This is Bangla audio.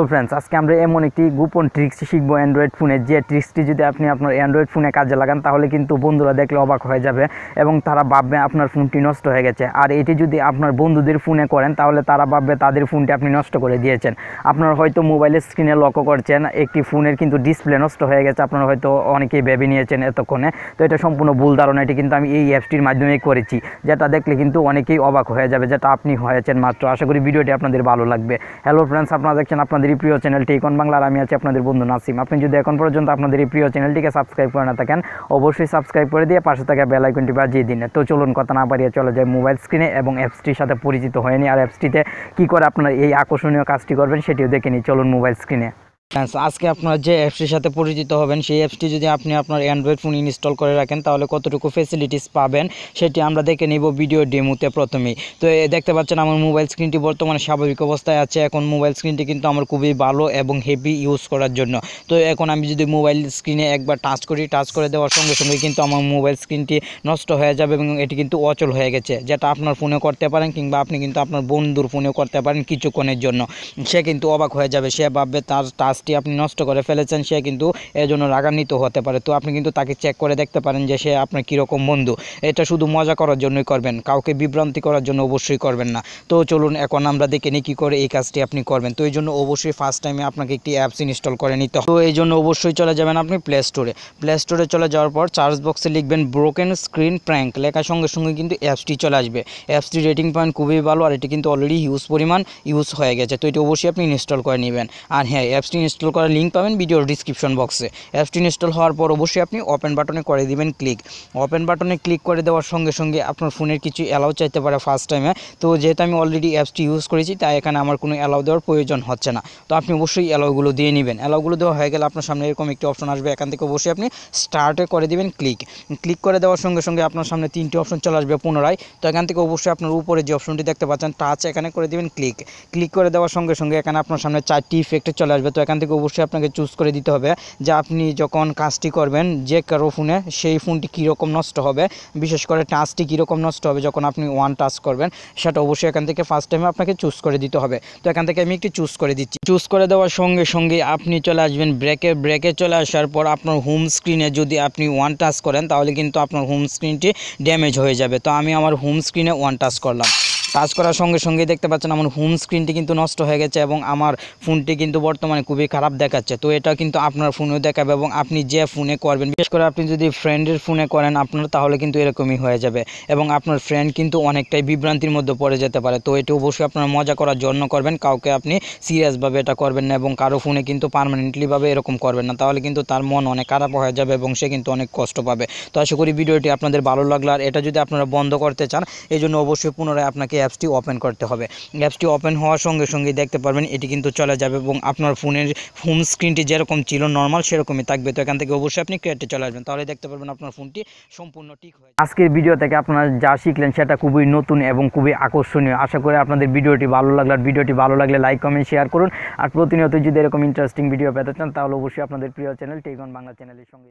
তো ফ্রেন্ডস আজকে আমরা এমন একটি গোপন ট্রিক্স শিখব অ্যান্ড্রয়েড ফোনে যে ট্রিক্সটি যদি আপনি আপনার অ্যান্ড্রয়েড ফোনে কাজে লাগান, তাহলে কিন্তু বন্ধুরা দেখলে অবাক হয়ে যাবে এবং তারা ভাববে আপনার ফোনটি নষ্ট হয়ে গেছে। আর এটি যদি আপনার বন্ধুদের ফোনে করেন, তাহলে তারা ভাববে তাদের ফোনটি আপনি নষ্ট করে দিয়েছেন। আপনার হয়তো মোবাইলের স্ক্রিনে লক্ষ্য করছেন, একটি ফোনের কিন্তু ডিসপ্লে নষ্ট হয়ে গেছে। আপনারা হয়তো অনেকেই ভেবে নিয়েছেন এতক্ষণে। তো এটা সম্পূর্ণ ভুল ধারণা, এটি কিন্তু আমি এই অ্যাপসটির মাধ্যমেই করেছি। যেটা দেখলে কিন্তু অনেকেই অবাক হয়ে যাবে, যেটা আপনি হয়েছেন মাত্র। আশা করি ভিডিওটি আপনাদের ভালো লাগবে। হ্যালো ফ্রেন্ডস আপনারা দেখছেন আপনাদেরই প্রিয় চ্যানেল এখন বাংলার, আমি আছি আপনাদের বন্ধু নাসিম। আপনি যদি এখন পর্যন্ত আপনাদের এই প্রিয় চ্যানেলটিকে সাবস্ক্রাইব করে না থাকেন, অবশ্যই সাবস্ক্রাইব করে দিয়ে পাশে থাকা বেল আইকনটি বাজিয়ে দিন। তো চলুন কথা না পারিয়ে চলে যায় মোবাইল স্ক্রিনে এবং অ্যাপসটির সাথে পরিচিত হয়নি আর অ্যাপসটিতে কী করে আপনার এই আকর্ষণীয় কাজটি করবেন সেটিও দেখে নিই। চলুন মোবাইল স্ক্রিনে আজকে আপনারা যে অ্যাপসটির সাথে পরিচিত হবেন, সেই অ্যাপসটি যদি আপনি আপনার অ্যান্ড্রয়েড ফোন ইনস্টল করে রাখেন, তাহলে কতটুকু ফেসিলিটিস পাবেন, সেটি আমরা দেখে নিব ভিডিও ডেমোতে প্রথমেই। তো দেখতে পাচ্ছেন আমার মোবাইল স্ক্রিনটি বর্তমানে স্বাভাবিক অবস্থায় আছে। এখন মোবাইল স্ক্রিনটি কিন্তু আমার খুবই ভালো এবং হেভি ইউজ করার জন্য। তো এখন আমি যদি মোবাইল স্ক্রিনে একবার টাচ করি টাচ করে দেওয়ার সঙ্গে সঙ্গে কিন্তু আমার মোবাইল স্ক্রিনটি নষ্ট হয়ে যাবে এবং এটি কিন্তু অচল হয়ে গেছে, যেটা আপনার ফোনে করতে পারেন কিংবা আপনি কিন্তু আপনার বন্ধুর ফোনেও করতে পারেন কিছুক্ষণের জন্য। সে কিন্তু অবাক হয়ে যাবে, সে ভাববে তার টাচটি আপনি নষ্ট করে ফেলেছেন, সে কিন্তু এর জন্য রাগান্বিত হতে পারে। তো আপনি কিন্তু তাকে চেক করে দেখতে পারেন যে সে আপনার কীরকম বন্ধু। এটা শুধু মজা করার জন্যই করবেন, কাউকে বিভ্রান্তি করার জন্য অবশ্যই করবেন না। তো চলুন, এখন আমরা দেখে নিই কী করে এই কাজটি আপনি করবেন। তো এই জন্য অবশ্যই ফার্স্ট টাইমে আপনাকে একটি অ্যাপস ইনস্টল করে নিতে হবে। তো এই জন্য অবশ্যই চলে যাবেন আপনি প্লে স্টোরে প্লে স্টোরে চলে যাওয়ার পর চার্জ বক্সে লিখবেন ব্রোকেন স্ক্রিন প্র্যাঙ্ক লেখার সঙ্গে সঙ্গে কিন্তু অ্যাপসটি চলে আসবে। অ্যাপসটির রেটিং পয়েন্ট খুবই ভালো আর এটি কিন্তু অলরেডি ইউজ পরিমাণ ইউজ হয়ে গেছে। তো এটি অবশ্যই আপনি ইনস্টল করে নেবেন। আর হ্যাঁ অ্যাপসটি ইনস্টল করার লিঙ্ক পাবেন ভিডিওর ডিসক্রিপশন বক্সে অ্যাপসটি ইনস্টল হওয়ার পর অবশ্যই আপনি ওপেন বাটনে করে দিবেন ক্লিক ওপেন বাটনে ক্লিক করে দেওয়ার সঙ্গে সঙ্গে আপনার ফোনের কিছু অ্যালাউ চাইতে পারে ফার্স্ট টাইমে তো যেহেতু আমি অলরেডি অ্যাপসটি ইউজ করেছি, তাই এখানে আমার কোনো অ্যালাউ দেওয়ার প্রয়োজন হচ্ছে না। তো আপনি অবশ্যই অ্যালাউগুলো দিয়ে নেবেন। অ্যালাউগুলো দেওয়া হয়ে গেলে আপনার সামনে এরকম একটি অপশন আসবে। এখান থেকে অবশ্যই আপনি স্টার্টে করে দিবেন ক্লিক ক্লিক করে দেওয়ার সঙ্গে সঙ্গে আপনার সামনে তিনটি অপশন চলে আসবে পুনরায়। তো এখান থেকে অবশ্যই আপনার উপরে যে অপশনটি দেখতে পাচ্ছেন টাচ এখানে করে দিবেন ক্লিক ক্লিক করে দেওয়ার সঙ্গে সঙ্গে এখানে আপনার সামনে চারটি ইফেক্টে চলে আসবে। তো এখান থেকে অবশ্যই আপনাকে চুজ করে দিতে হবে যে আপনি যখন কাজটি করবেন যে কারও ফোনে সেই ফোনটি কীরকম নষ্ট হবে, বিশেষ করে টাচটি কীরকম নষ্ট হবে যখন আপনি ওয়ান টাচ করবেন, সেটা অবশ্যই এখান থেকে ফার্স্ট টাইমে আপনাকে চুজ করে দিতে হবে। তো এখান থেকে আমি একটি চুজ করে দিচ্ছি। চুজ করে দেওয়ার সঙ্গে সঙ্গে আপনি চলে আসবেন ব্রেকে ব্রেকে চলে আসার পর আপনার হোম স্ক্রিনে যদি আপনি ওয়ান টাচ করেন, তাহলে কিন্তু আপনার হোম স্ক্রিনটি ড্যামেজ হয়ে যাবে। তো আমি আমার হোম স্ক্রিনে ওয়ান টাচ করলাম। টাচ করার সঙ্গে সঙ্গে দেখতে পাচ্ছেন আমার হোম স্ক্রিনটি কিন্তু নষ্ট হয়ে গেছে এবং আমার ফোনটি কিন্তু বর্তমানে খুবই খারাপ দেখাচ্ছে। তো এটা কিন্তু আপনার ফোনেও দেখাবে এবং আপনি যে ফোনে করবেন, বিশেষ করে আপনি যদি ফ্রেন্ডের ফোনে করেন, আপনার তাহলে কিন্তু এরকমই হয়ে যাবে এবং আপনার ফ্রেন্ড কিন্তু অনেকটাই বিভ্রান্তির মধ্যে পড়ে যেতে পারে। তো এটা অবশ্যই আপনার মজা করার জন্য করবেন, কাউকে আপনি সিরিয়াসভাবে এটা করবেন না এবং কারও ফোনে কিন্তু পারমানেন্টলিভাবে এরকম করবেন না। তাহলে কিন্তু তার মন অনেক খারাপ হয়ে যাবে এবং সে কিন্তু অনেক কষ্ট পাবে। তো আশা করি ভিডিওটি আপনাদের ভালো লাগল। আর এটা যদি আপনারা বন্ধ করতে চান এই জন্য অবশ্যই পুনরায় আপনাকে অ্যাপসটি ওপেন করতে হবে। অ্যাপসটি ওপেন হওয়ার সঙ্গে সঙ্গে দেখতে পারবেন এটি কিন্তু চলে যাবে এবং আপনার ফোনের হোম স্ক্রিনটি যেরকম ছিল নর্মাল সেরকমই থাকবে। তো এখান থেকে অবশ্যই আপনি ক্রিয়েটে চলে আসবেন। তাহলে দেখতে পারবেন আপনার ফোনটি সম্পূর্ণ ঠিক হয়ে আজকের ভিডিও থেকে আপনারা যা শিখলেন সেটা খুবই নতুন এবং খুবই আকর্ষণীয়। আশা করি আপনাদের ভিডিওটি ভালো লাগল, আর ভিডিওটি ভালো লাগলে লাইক কমেন্ট শেয়ার করুন। আর প্রতিনিয়ত যদি এরকম ইন্টারেস্টিং ভিডিও পেতে চান, তাহলে অবশ্যই আপনাদের প্রিয় চ্যানেল টেকন বাংলা চ্যানেলের সঙ্গে